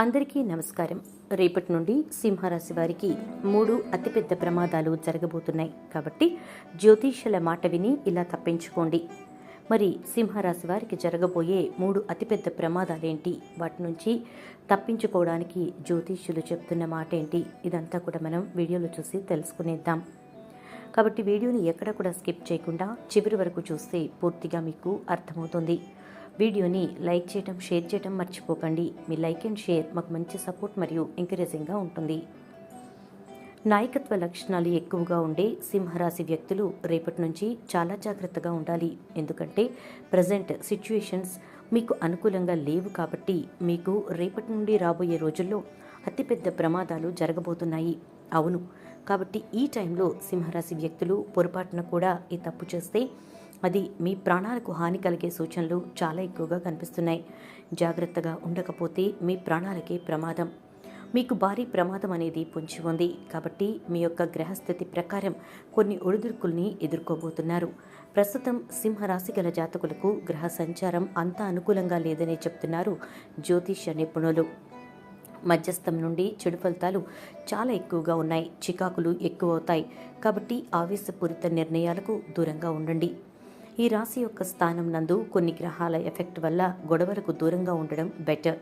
అందరికీ నమస్కారం. రేపటి నుండి సింహరాశి వారికి మూడు అతిపెద్ద ప్రమాదాలు జరగబోతున్నాయి. కాబట్టి జ్యోతిష్యుల మాట విని ఇలా తప్పించుకోండి. మరి సింహరాశి వారికి జరగబోయే మూడు అతిపెద్ద ప్రమాదాలేంటి? వాటి నుంచి తప్పించుకోవడానికి జ్యోతిష్యులు చెప్తున్న మాట ఏంటి ఇదంతా కూడా మనం వీడియోలో చూసి తెలుసుకునేద్దాం. కాబట్టి వీడియోని ఎక్కడ కూడా స్కిప్ చేయకుండా చివరి వరకు చూస్తే పూర్తిగా మీకు అర్థమవుతుంది. వీడియోని లైక్ చేయటం షేర్ చేయటం మర్చిపోకండి. మీ లైక్ అండ్ షేర్ మాకు మంచి సపోర్ట్ మరియు ఎంకరేజింగ్గా ఉంటుంది. నాయకత్వ లక్షణాలు ఎక్కువగా ఉండే సింహరాశి వ్యక్తులు రేపటి నుంచి చాలా జాగ్రత్తగా ఉండాలి. ఎందుకంటే ప్రజెంట్ సిచ్యుయేషన్స్ మీకు అనుకూలంగా లేవు కాబట్టి మీకు రేపటి నుండి రాబోయే రోజుల్లో అతిపెద్ద ప్రమాదాలు జరగబోతున్నాయి. అవును. కాబట్టి ఈ టైంలో సింహరాశి వ్యక్తులు పొరపాటున కూడా ఈ తప్పు చేస్తే అది మీ ప్రాణాలకు హాని కలిగే సూచనలు చాలా ఎక్కువగా కనిపిస్తున్నాయి. జాగ్రత్తగా ఉండకపోతే మీ ప్రాణాలకే ప్రమాదం. మీకు భారీ ప్రమాదం అనేది పొంచి ఉంది కాబట్టి మీ యొక్క గ్రహస్థితి ప్రకారం కొన్ని ఒడిదుడుకుల్ని ఎదుర్కోబోతున్నారు. ప్రస్తుతం సింహరాశి గల జాతకులకు గ్రహ సంచారం అంత అనుకూలంగా లేదని చెప్తున్నారు జ్యోతిష నిపుణులు. మధ్యస్థం నుండి చెడు ఫలితాలు చాలా ఎక్కువగా ఉన్నాయి. చికాకులు ఎక్కువ అవుతాయి కాబట్టి ఆవేశపూరిత నిర్ణయాలకు దూరంగా ఉండండి. ఈ రాశి యొక్క స్థానం నందు కొన్ని గ్రహాల ఎఫెక్ట్ వల్ల గొడవలకు దూరంగా ఉండడం బెటర్.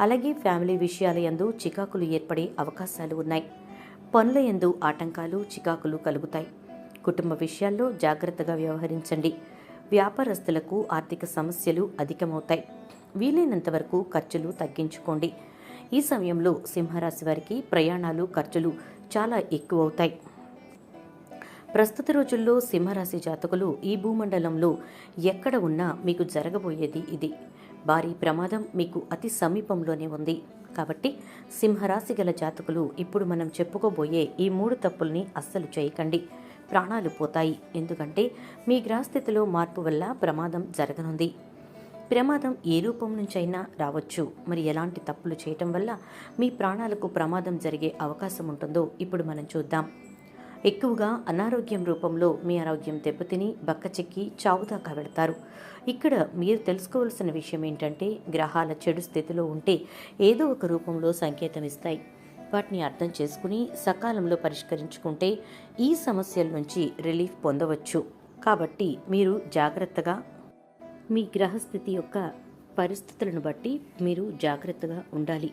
అలాగే ఫ్యామిలీ విషయాల యందు చికాకులు ఏర్పడే అవకాశాలు ఉన్నాయి. పనుల యందు ఆటంకాలు చికాకులు కలుగుతాయి. కుటుంబ విషయాల్లో జాగ్రత్తగా వ్యవహరించండి. వ్యాపారస్తులకు ఆర్థిక సమస్యలు అధికమవుతాయి. వీలైనంత వరకు ఖర్చులు తగ్గించుకోండి. ఈ సమయంలో సింహరాశి వారికి ప్రయాణాలు ఖర్చులు చాలా ఎక్కువ అవుతాయి ప్రస్తుత రోజుల్లో సింహరాశి జాతకులు ఈ భూమండలంలో ఎక్కడ ఉన్నా మీకు జరగబోయేది ఇది. భారీ ప్రమాదం మీకు అతి సమీపంలోనే ఉంది. కాబట్టి సింహరాశి గల జాతకులు ఇప్పుడు మనం చెప్పుకోబోయే ఈ మూడు తప్పుల్ని అస్సలు చేయకండి. ప్రాణాలు పోతాయి. ఎందుకంటే మీ గ్రహస్థితిలో మార్పు వల్ల ప్రమాదం జరగనుంది. ప్రమాదం ఏ రూపం నుంచైనా రావచ్చు. మరి ఎలాంటి తప్పులు చేయటం వల్ల మీ ప్రాణాలకు ప్రమాదం జరిగే అవకాశం ఉంటుందో ఇప్పుడు మనం చూద్దాం. ఎక్కువగా అనారోగ్యం రూపంలో మీ ఆరోగ్యం దెబ్బతిని బక్కచెక్కి చావుదాకా వెళతారు. ఇక్కడ మీరు తెలుసుకోవాల్సిన విషయం ఏంటంటే గ్రహాల చెడు స్థితిలో ఉంటే ఏదో ఒక రూపంలో సంకేతం ఇస్తాయి. వాటిని అర్థం చేసుకుని సకాలంలో పరిష్కరించుకుంటే ఈ సమస్యల నుంచి రిలీఫ్ పొందవచ్చు. కాబట్టి మీరు జాగ్రత్తగా మీ గ్రహస్థితి యొక్క పరిస్థితులను బట్టి మీరు జాగ్రత్తగా ఉండాలి.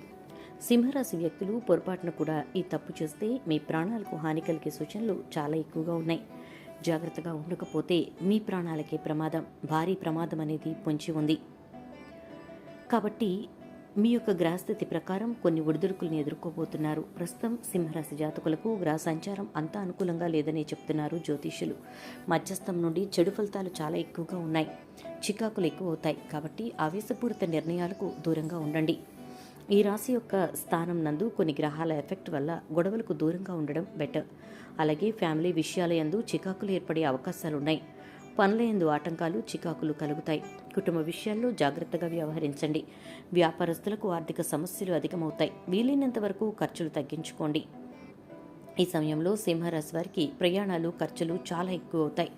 సింహరాశి వ్యక్తులు పొరపాటున కూడా ఈ తప్పు చేస్తే మీ ప్రాణాలకు హాని కలిగే సూచనలు చాలా ఎక్కువగా ఉన్నాయి. జాగ్రత్తగా ఉండకపోతే మీ ప్రాణాలకే ప్రమాదం భారీ ప్రమాదం అనేది పొంచి ఉంది. కాబట్టి మీ యొక్క గ్రహస్థితి ప్రకారం కొన్ని ఒడిదుడుకుల్ని ఎదుర్కోబోతున్నారు. ప్రస్తుతం సింహరాశి జాతకులకు గ్రహ సంచారం అంత అనుకూలంగా లేదని చెప్తున్నారు జ్యోతిష్యులు. మధ్యస్థం నుండి చెడు ఫలితాలు చాలా ఎక్కువగా ఉన్నాయి. చికాకులు ఎక్కువ అవుతాయి కాబట్టి ఆవేశపూరిత నిర్ణయాలకు దూరంగా ఉండండి. ఈ రాశి యొక్క స్థానం నందు కొన్ని గ్రహాల ఎఫెక్ట్ వల్ల గొడవలకు దూరంగా ఉండడం బెటర్. అలాగే ఫ్యామిలీ విషయాల యందు చికాకులు ఏర్పడే అవకాశాలున్నాయి. పనుల యందు ఆటంకాలు చికాకులు కలుగుతాయి. కుటుంబ విషయాల్లో జాగ్రత్తగా వ్యవహరించండి. వ్యాపారస్తులకు ఆర్థిక సమస్యలు అధికమవుతాయి. వీలైనంత వరకు ఖర్చులు తగ్గించుకోండి. ఈ సమయంలో సింహరాశి వారికి ప్రయాణాలు ఖర్చులు చాలా ఎక్కువ అవుతాయి.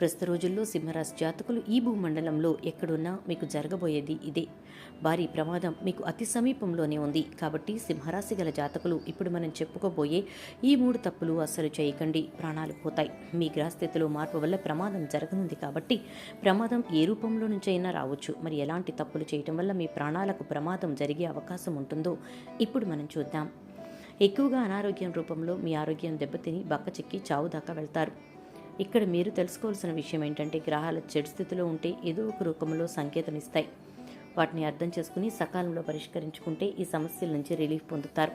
ప్రస్తుత రోజుల్లో సింహరాశి జాతకులు ఈ భూమండలంలో ఎక్కడున్నా మీకు జరగబోయేది ఇదే. భారీ ప్రమాదం మీకు అతి సమీపంలోనే ఉంది. కాబట్టి సింహరాశి గల జాతకులు ఇప్పుడు మనం చెప్పుకోబోయే ఈ మూడు తప్పులు అస్సలు చేయకండి. ప్రాణాలు పోతాయి. మీ గ్రహస్థితిలో మార్పు వల్ల ప్రమాదం జరగనుంది కాబట్టి ప్రమాదం ఏ రూపంలో నుంచైనా రావచ్చు. మరి ఎలాంటి తప్పులు చేయటం వల్ల మీ ప్రాణాలకు ప్రమాదం జరిగే అవకాశం ఉంటుందో ఇప్పుడు మనం చూద్దాం. ఎక్కువగా అనారోగ్యం రూపంలో మీ ఆరోగ్యం దెబ్బతిని బక్కచిక్కి చావు దాకా వెళ్తారు. ఇక్కడ మీరు తెలుసుకోవాల్సిన విషయం ఏంటంటే గ్రహాల చెడు స్థితిలో ఉంటే ఏదో ఒక రూపంలో సంకేతం ఇస్తాయి వాటిని అర్థం చేసుకుని సకాలంలో పరిష్కరించుకుంటే ఈ సమస్యల నుంచి రిలీఫ్ పొందుతారు.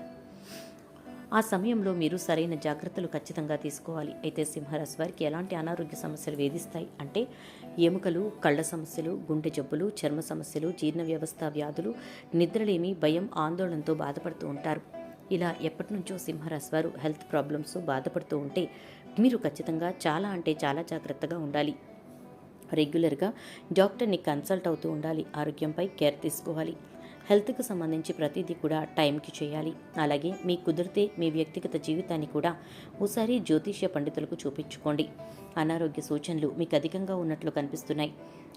ఆ సమయంలో మీరు సరైన జాగ్రత్తలు ఖచ్చితంగా తీసుకోవాలి. అయితే సింహరాశి వారికి ఎలాంటి అనారోగ్య సమస్యలు వేధిస్తాయి అంటే ఎముకలు కళ్ళ సమస్యలు గుండె జబ్బులు చర్మ సమస్యలు జీర్ణ వ్యవస్థ వ్యాధులు నిద్రలేమి భయం ఆందోళనతో బాధపడుతూ ఉంటారు. ఇలా ఎప్పటి నుంచో సింహరాశి వారు హెల్త్ ప్రాబ్లమ్స్ బాధపడుతూ ఉంటే మీరు ఖచ్చితంగా చాలా అంటే చాలా జాగ్రత్తగా ఉండాలి. రెగ్యులర్గా డాక్టర్ని కన్సల్ట్ అవుతూ ఉండాలి. ఆరోగ్యంపై కేర్ తీసుకోవాలి. హెల్త్కి సంబంధించి ప్రతిదీ కూడా టైంకి చేయాలి. అలాగే మీ కుదిరితే మీ వ్యక్తిగత జీవితాన్ని కూడా ఓసారి జ్యోతిష్య పండితులకు చూపించుకోండి. అనారోగ్య సూచనలు మీకు అధికంగా ఉన్నట్లు కనిపిస్తున్నాయి.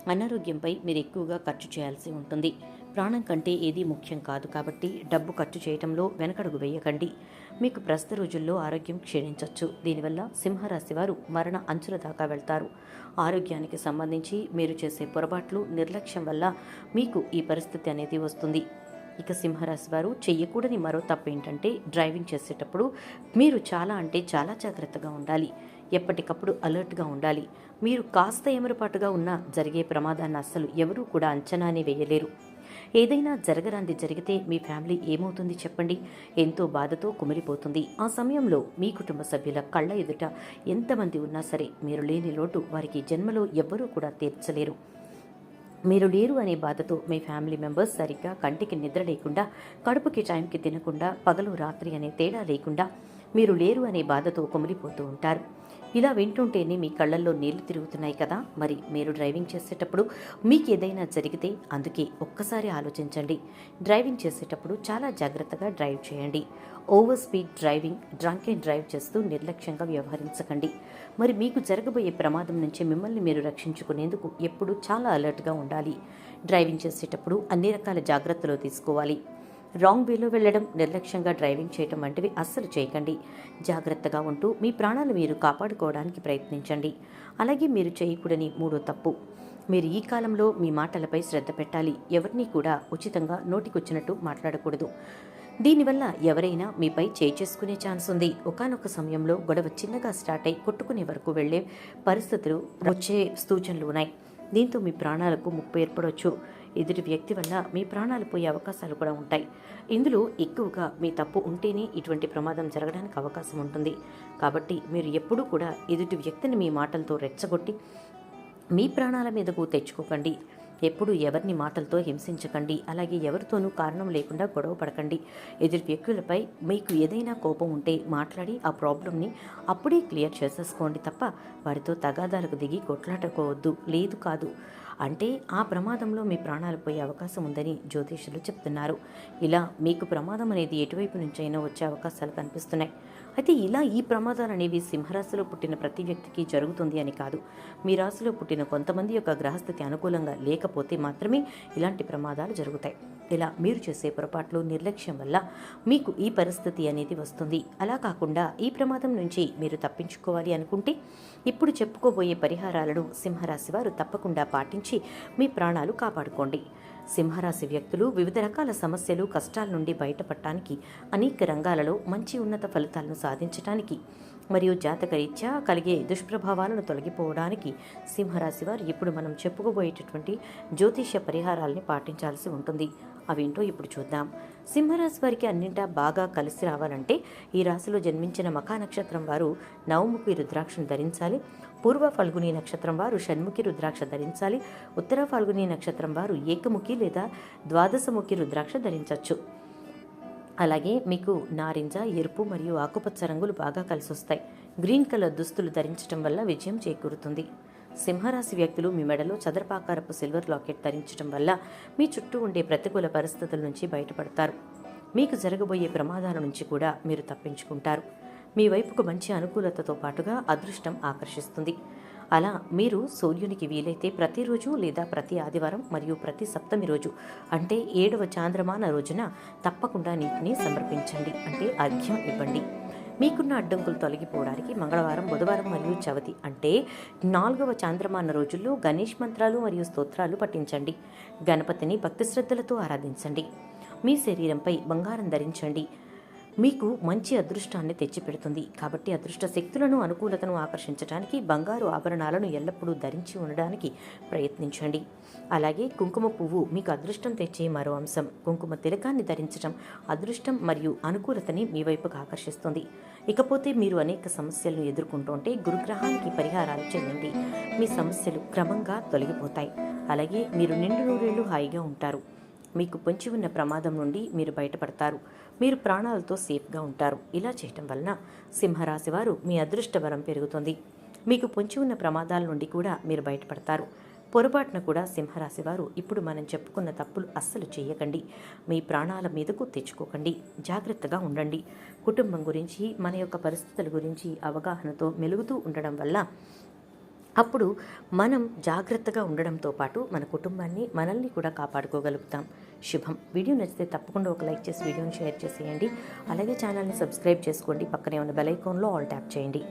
అనారోగ్యంపై మీరు ఎక్కువగా ఖర్చు చేయాల్సి ఉంటుంది. ప్రాణం కంటే ఏదీ ముఖ్యం కాదు కాబట్టి డబ్బు ఖర్చు చేయటంలో వెనకడుగు వేయకండి. మీకు ప్రస్తుత రోజుల్లో ఆరోగ్యం క్షీణించవచ్చు దీనివల్ల సింహరాశి వారు మరణ అంచుల దాకా వెళ్తారు. ఆరోగ్యానికి సంబంధించి మీరు చేసే పొరపాట్లు నిర్లక్ష్యం వల్ల మీకు ఈ పరిస్థితి అనేది వస్తుంది. ఇక సింహరాశి వారు చెయ్యకూడని మరో తప్పు ఏంటంటే డ్రైవింగ్ చేసేటప్పుడు మీరు చాలా అంటే చాలా జాగ్రత్తగా ఉండాలి. ఎప్పటికప్పుడు అలర్ట్గా ఉండాలి. మీరు కాస్త ఎమరపాటుగా ఉన్నా జరిగే ప్రమాదాన్ని అస్సలు ఎవరూ కూడా అంచనానే వేయలేరు. ఏదైనా జరగరాంది జరిగితే మీ ఫ్యామిలీ ఏమవుతుంది చెప్పండి. ఎంతో బాధతో కుమిలిపోతుంది. ఆ సమయంలో మీ కుటుంబ సభ్యుల కళ్ళ ఎదుట ఎంతమంది ఉన్నా సరే మీరు లేని లోటు వారికి జన్మలో ఎవ్వరూ కూడా తీర్చలేరు. మీరు లేరు అనే బాధతో మీ ఫ్యామిలీ మెంబర్స్ సరిగ్గా కంటికి నిద్ర లేకుండా కడుపుకి టైంకి తినకుండా పగలు రాత్రి అనే తేడా లేకుండా మీరు లేరు అనే బాధతో కుమిలిపోతూ ఉంటారు. ఇలా వింటుంటేనే మీ కళ్ళల్లో నీళ్ళు తిరుగుతున్నాయి కదా. మరి మీరు డ్రైవింగ్ చేసేటప్పుడు మీకు ఏదైనా జరిగితే అందుకే ఒక్కసారి ఆలోచించండి. డ్రైవింగ్ చేసేటప్పుడు చాలా జాగ్రత్తగా డ్రైవ్ చేయండి. Over speed driving drunk and drive చేస్తూ నిర్లక్ష్యంగా వ్యవహరించకండి. మరి మీకు జరగబోయే ప్రమాదం నుంచి మిమ్మల్ని మీరు రక్షించుకునేందుకు ఎప్పుడూ చాలా అలర్ట్గా ఉండాలి. డ్రైవింగ్ చేసేటప్పుడు అన్ని రకాల జాగ్రత్తలు తీసుకోవాలి. రాంగ్ వేలో వెళ్ళడం నిర్లక్ష్యంగా డ్రైవింగ్ చేయటం వంటివి అస్సలు చేయకండి. జాగ్రత్తగా ఉంటూ మీ ప్రాణాలు మీరు కాపాడుకోవడానికి ప్రయత్నించండి. అలాగే మీరు చేయకూడని మూడో తప్పు. మీరు ఈ కాలంలో మీ మాటలపై శ్రద్ధ పెట్టాలి. ఎవరిని కూడా ఉచితంగా నోటికొచ్చినట్టు మాట్లాడకూడదు. దీనివల్ల ఎవరైనా మీపై చేయి చేసుకునే ఛాన్స్ ఉంది. ఒకనొక సమయంలో గొడవ చిన్నగా స్టార్ట్ అయి కొట్టుకునే వరకు వెళ్ళే పరిస్థితులు వచ్చే సూచనలు ఉన్నాయి. దీంతో మీ ప్రాణాలకు ముప్పు ఏర్పడవచ్చు ఎదుటి వ్యక్తి వల్ల మీ ప్రాణాలు పోయే అవకాశాలు కూడా ఉంటాయి. ఇందులో ఎక్కువగా మీ తప్పు ఉంటేనే ఇటువంటి ప్రమాదం జరగడానికి అవకాశం ఉంటుంది. కాబట్టి మీరు ఎప్పుడూ కూడా ఎదుటి వ్యక్తిని మీ మాటలతో రెచ్చగొట్టి మీ ప్రాణాల మీదకు తెచ్చుకోకండి. ఎప్పుడు ఎవరిని మాటలతో హింసించకండి. అలాగే ఎవరితోనూ కారణం లేకుండా గొడవ పడకండి. ఎదుటి వ్యక్తులపై మీకు ఏదైనా కోపం ఉంటే మాట్లాడి ఆ ప్రాబ్లంని అప్పుడే క్లియర్ చేసేసుకోండి తప్ప వారితో తగాదాలకు దిగి కొట్లాడుకోవద్దు. లేదు కాదు. అంటే ఆ ప్రమాదంలో మీ ప్రాణాలు పోయే అవకాశం ఉందని జ్యోతిషులు చెప్తున్నారు. ఇలా మీకు ప్రమాదం అనేది ఎటువైపు నుంచైనా వచ్చే అవకాశాలు కనిపిస్తున్నాయి. అయితే ఇలా ఈ ప్రమాదాలు అనేవి సింహరాశిలో పుట్టిన ప్రతి వ్యక్తికి జరుగుతుంది అని కాదు. మీ రాశిలో పుట్టిన కొంతమంది యొక్క గ్రహస్థితి అనుకూలంగా లేకపోతే మాత్రమే ఇలాంటి ప్రమాదాలు జరుగుతాయి. ఇలా మీరు చేసే పొరపాట్లు నిర్లక్ష్యం వల్ల మీకు ఈ పరిస్థితి అనేది వస్తుంది. అలా కాకుండా ఈ ప్రమాదం నుంచి మీరు తప్పించుకోవాలి అనుకుంటే ఇప్పుడు చెప్పుకోబోయే పరిహారాలను సింహరాశి వారు తప్పకుండా పాటించి మీ ప్రాణాలు కాపాడుకోండి. సింహరాశి వ్యక్తులు వివిధ రకాల సమస్యలు కష్టాల నుండి బయటపడటానికి అనేక రంగాలలో మంచి ఉన్నత ఫలితాలను సాధించడానికి మరియు జాతకరీత్యా కలిగే దుష్ప్రభావాలను తొలగిపోవడానికి సింహరాశి వారు ఇప్పుడు మనం చెప్పుకోబోయేటటువంటి జ్యోతిష్య పరిహారాలని పాటించాల్సి ఉంటుంది. అవేంటో ఇప్పుడు చూద్దాం. సింహరాశి వారికి అన్నింటా బాగా కలిసి రావాలంటే ఈ రాశిలో జన్మించిన మఖా నక్షత్రం వారు నవముఖి రుద్రాక్షను ధరించాలి. పూర్వ ఫల్గుని నక్షత్రం వారు షణ్ముఖి రుద్రాక్ష ధరించాలి. ఉత్తర ఫాల్గుని నక్షత్రం వారు ఏకముఖి లేదా ద్వాదశముఖి రుద్రాక్ష ధరించవచ్చు అలాగే మీకు నారింజ ఎరుపు మరియు ఆకుపచ్చ రంగులు బాగా కలిసి వస్తాయి గ్రీన్ కలర్ దుస్తులు ధరించడం వల్ల విజయం చేకూరుతుంది. సింహరాశి వ్యక్తులు మీ మెడలో చదరపాకారపు సిల్వర్ లాకెట్ ధరించడం వల్ల మీ చుట్టూ ఉండే ప్రతికూల పరిస్థితుల నుంచి బయటపడతారు. మీకు జరగబోయే ప్రమాదాల నుంచి కూడా మీరు తప్పించుకుంటారు. మీ వైపుకు మంచి అనుకూలతతో పాటుగా అదృష్టం ఆకర్షిస్తుంది. అలా మీరు సూర్యునికి వీలైతే ప్రతిరోజు లేదా ప్రతి ఆదివారం మరియు ప్రతి సప్తమి రోజు అంటే ఏడవ చాంద్రమాన రోజున తప్పకుండా నీటిని సమర్పించండి. అంటే అర్ఘ్యం ఇవ్వండి. మీకున్న అడ్డంకులు తొలగిపోవడానికి మంగళవారం బుధవారం మరియు చవతి అంటే నాలుగవ చాంద్రమాన రోజుల్లో గణేష్ మంత్రాలు మరియు స్తోత్రాలు పఠించండి. గణపతిని భక్తి శ్రద్ధలతో ఆరాధించండి. మీ శరీరంపై బంగారం ధరించండి. మీకు మంచి అదృష్టాన్ని తెచ్చిపెడుతుంది. కాబట్టి అదృష్ట శక్తులను అనుకూలతను ఆకర్షించడానికి బంగారు ఆభరణాలను ఎల్లప్పుడూ ధరించి ఉండడానికి ప్రయత్నించండి. అలాగే కుంకుమ పువ్వు మీకు అదృష్టం తెచ్చే మరో అంశం. కుంకుమ తిలకాన్ని ధరించడం అదృష్టం మరియు అనుకూలతని మీ వైపుకు ఆకర్షిస్తుంది. ఇకపోతే మీరు అనేక సమస్యలను ఎదుర్కొంటుంటే గురుగ్రహానికి పరిహారాలు చేయండి మీ సమస్యలు క్రమంగా తొలగిపోతాయి. అలాగే మీరు నిండు నూరేళ్ళు హాయిగా ఉంటారు. మీకు పొంచి ఉన్న ప్రమాదం నుండి మీరు బయటపడతారు. మీరు ప్రాణాలతో సేఫ్గా ఉంటారు. ఇలా చేయటం వలన సింహరాశి వారు మీ అదృష్టవరం పెరుగుతుంది. మీకు పొంచి ఉన్న ప్రమాదాల నుండి కూడా మీరు బయటపడతారు. పొరపాటున కూడా సింహరాశి వారు ఇప్పుడు మనం చెప్పుకున్న తప్పులు అస్సలు చేయకండి. మీ ప్రాణాల మీదకు తెచ్చుకోకండి. జాగ్రత్తగా ఉండండి. కుటుంబం గురించి మన యొక్క పరిస్థితుల గురించి అవగాహనతో మెలుగుతూ ఉండడం వల్ల అప్పుడు మనం జాగ్రత్తగా ఉండడంతో పాటు మన కుటుంబాన్ని మనల్ని కూడా కాపాడుకోగలుగుతాం. శుభం. వీడియో నచ్చితే తప్పకుండా ఒక లైక్ చేసి వీడియోని షేర్ చేసేయండి. అలాగే ఛానల్ని సబ్స్క్రైబ్ చేసుకోండి. పక్కనే ఉన్న బెల్ ఐకాన్లో ఆల్ ట్యాప్ చేయండి.